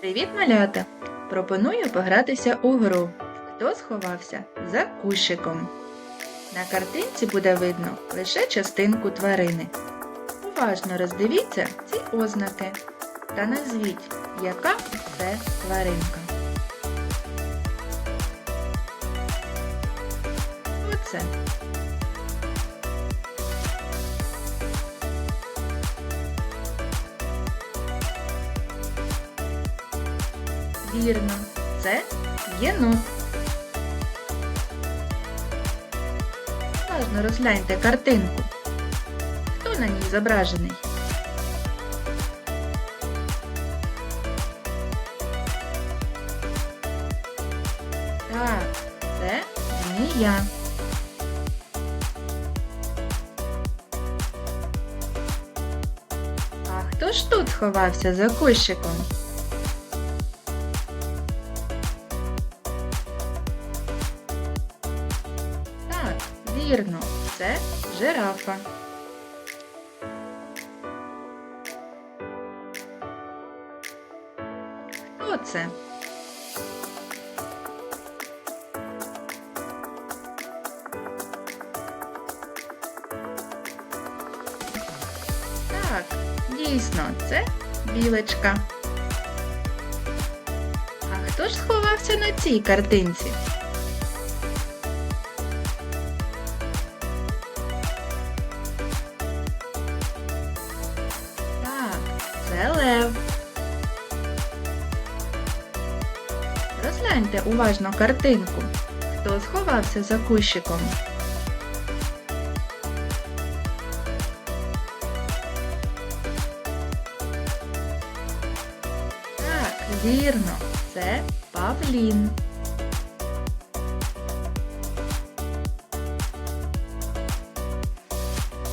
Привіт, малята! Пропоную погратися у гру. Хто сховався за кущиком. На картинці буде видно лише частинку тварини. Уважно роздивіться ці ознаки та назвіть, яка це тваринка. Оце. Вірно, це єнот. Уважно розгляньте картинку. Хто на ній зображений? Так, це змія. А хто ж тут сховався за кущиком? Вірно, це жирафа. Хто це? Так, дійсно, це білочка. А хто ж сховався на цій картинці? Це лев. Розгляньте уважно картинку. Хто сховався за кущиком? Так, вірно, це павлін.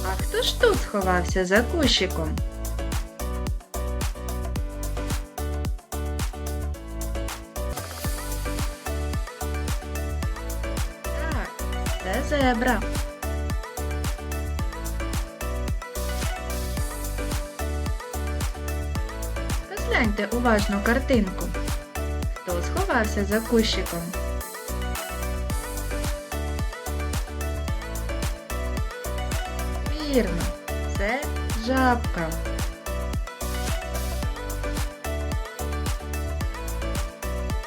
А хто ж тут сховався за кущиком? Це зебра. Розгляньте уважно картинку. Хто сховався за кущиком? Вірно, це жабка.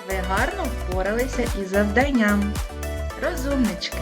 Ви гарно впоралися із завданням. Розумнички.